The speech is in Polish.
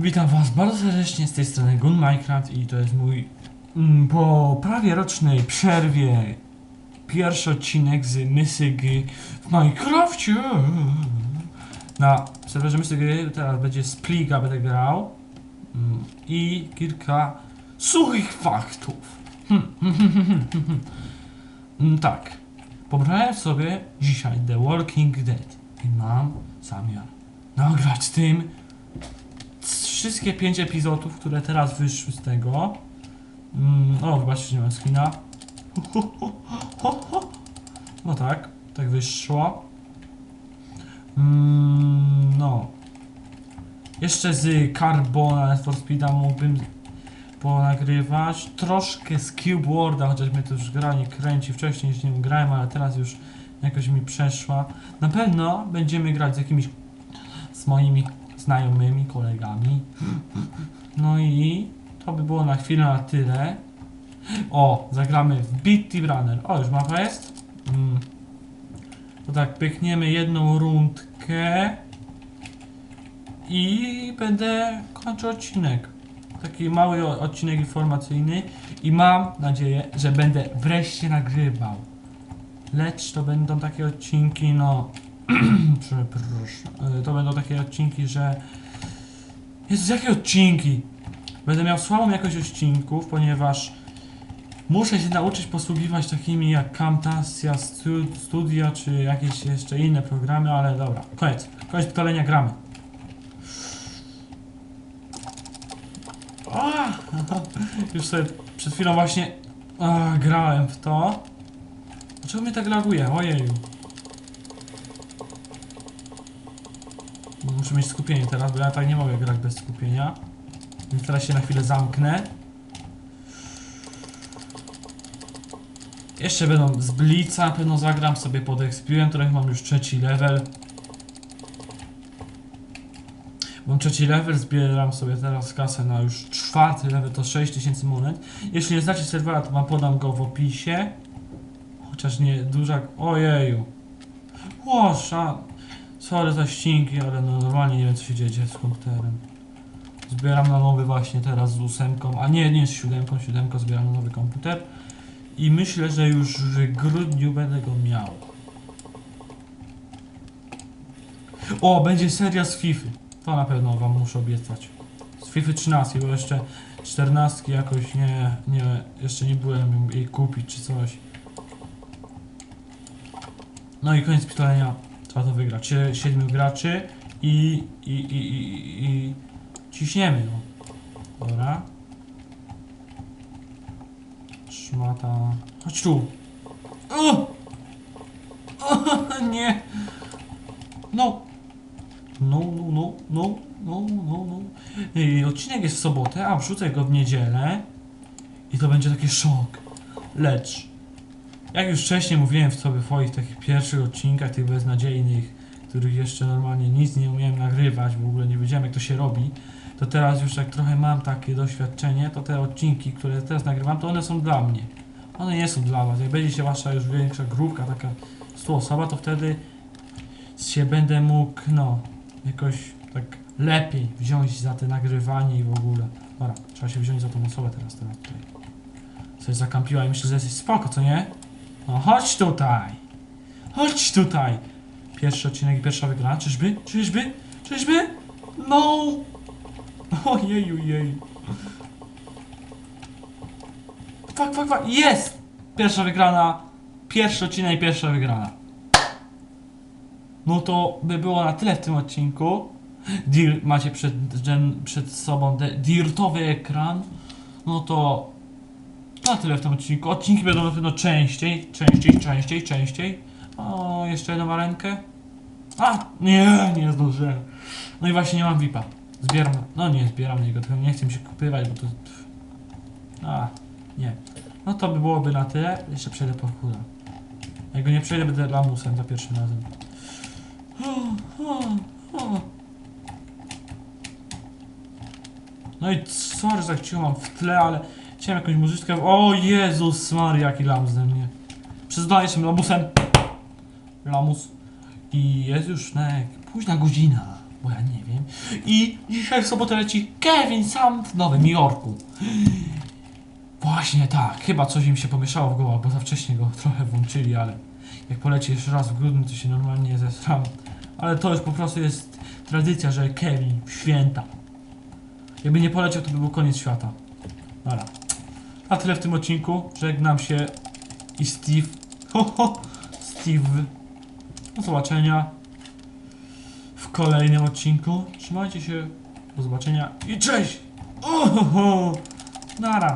Witam was bardzo serdecznie z tej strony Gun Minecraft i to jest mój mm, po prawie rocznej przerwie pierwszy odcinek z Mysy Gry w Minecrafcie. Na serwerze Mysy Gry teraz będzie Spliga będę grał mm, i kilka suchych faktów. Hmm, Mm, tak, pobrałem sobie dzisiaj The Walking Dead i mam zamiar nagrać tym wszystkie pięć epizodów, które teraz wyszły z tego. Mm, o, wybaczcie, że nie mam skina. No tak, tak wyszło. Mm, no. Jeszcze z Carbona for Speeda mógłbym ponagrywać. Troszkę z Cube Worlda, chociaż mnie to już gra nie kręci. Wcześniej już nim grałem, ale teraz już jakoś mi przeszła. Na pewno będziemy grać z jakimiś z moimi znajomymi, kolegami. No i to by było na chwilę na tyle. O, zagramy w Beat Team Runner. O, już mapa jest? Mm. To tak, pykniemy jedną rundkę i będę kończył odcinek. Taki mały odcinek informacyjny i mam nadzieję, że będę wreszcie nagrywał. Lecz to będą takie odcinki, no Przepraszam. Y, To będą takie odcinki, że. Jezus, jakie odcinki? Będę miał słabą jakość odcinków, ponieważ muszę się nauczyć posługiwać takimi jak Camtasia Stu- Studia, czy jakieś jeszcze inne programy, ale dobra. Koniec. Koniec pytolenia, gramy. A! Już sobie przed chwilą właśnie grałem w to. Dlaczego mnie tak laguje? Ojeju. Muszę mieć skupienie teraz, bo ja tak nie mogę grać bez skupienia. Więc teraz się na chwilę zamknę. Jeszcze będą z Blitza, pewno zagram sobie pod Expirem, których mam już trzeci level. Mam trzeci level, zbieram sobie teraz kasę na już czwarty level, to 6000 monet. Jeśli nie znacie serwera, to podam go w opisie. Chociaż nie duża... Ojeju. Łosza. Sorry za ścinki, ale no normalnie nie wiem co się dzieje z komputerem. Zbieram na nowy właśnie teraz z ósemką, a nie, nie z siódemką, siódemką zbieram na nowy komputer. I myślę, że już w grudniu będę go miał. O, będzie seria z FIFA. To na pewno wam muszę obiecać. Z FIFA 13, bo jeszcze 14 jakoś nie, nie, jeszcze nie byłem jej kupić czy coś. No i koniec pitolenia. Trzeba to wygrać. Sie- Siedmiu graczy i, i, i, i, i ciśniemy, no. Dobra. Szmata. Chodź tu. O! O, nie. No. No, no, no, no, no, no, no. I odcinek jest w sobotę, a wrzucę go w niedzielę. I to będzie taki szok. Lecz jak już wcześniej mówiłem w sobie swoich takich pierwszych odcinkach, tych beznadziejnych, których jeszcze normalnie nic nie umiałem nagrywać, w ogóle nie wiedziałem jak to się robi, to teraz już jak trochę mam takie doświadczenie, to te odcinki, które teraz nagrywam, to one są dla mnie. One nie są dla was. Jak będzie się wasza już większa grupka, taka 100 osoba, to wtedy się będę mógł, no, jakoś tak lepiej wziąć za te nagrywanie i w ogóle. Dobra, trzeba się wziąć za tą osobę teraz, teraz tutaj. Coś zakampiła i myślę, że jesteś spoko, co nie? No chodź tutaj! Chodź tutaj! Pierwszy odcinek pierwsza wygrana. Czyżby? Czyżby? Czyżby? No! Ojeju, jej. Fuck, fuck, fuck. Jest! Pierwsza wygrana. Pierwszy odcinek pierwsza wygrana. No to by było na tyle w tym odcinku. Dir macie przed, przed sobą dirtowy ekran. No to na tyle w tym odcinku. Odcinki będą na pewno częściej, częściej, częściej, częściej. O, jeszcze jedną arenkę. A, nie, nie zdążyłem. No i właśnie nie mam VIPa. Zbieram, no nie zbieram jego, tylko nie chcę mi się kupywać, bo to... A, nie. No to by byłoby na tyle. Jeszcze przejdę po chuda. Jak go nie przejdę, będę lamusem za pierwszym razem. No i sorry, że tak mam w tle, ale chciałem jakąś muzyczkę. O Jezus Maria, jaki lamus ze mnie. Przyznaję, jestem lamusem. Lamus. I jest już na późna godzina, bo ja nie wiem. I dzisiaj w sobotę leci Kevin sam w Nowym Jorku. Właśnie tak, chyba coś im się pomieszało w głowę, bo za wcześnie go trochę włączyli, ale jak poleci jeszcze raz w grudniu, to się normalnie zesram. Ale to już po prostu jest tradycja, że Kevin święta. Jakby nie poleciał, to by był koniec świata. Dobra. A tyle w tym odcinku. Żegnam się i Steve. Ho, ho, Steve. Do zobaczenia w kolejnym odcinku. Trzymajcie się. Do zobaczenia i cześć! Ohoho! Nara!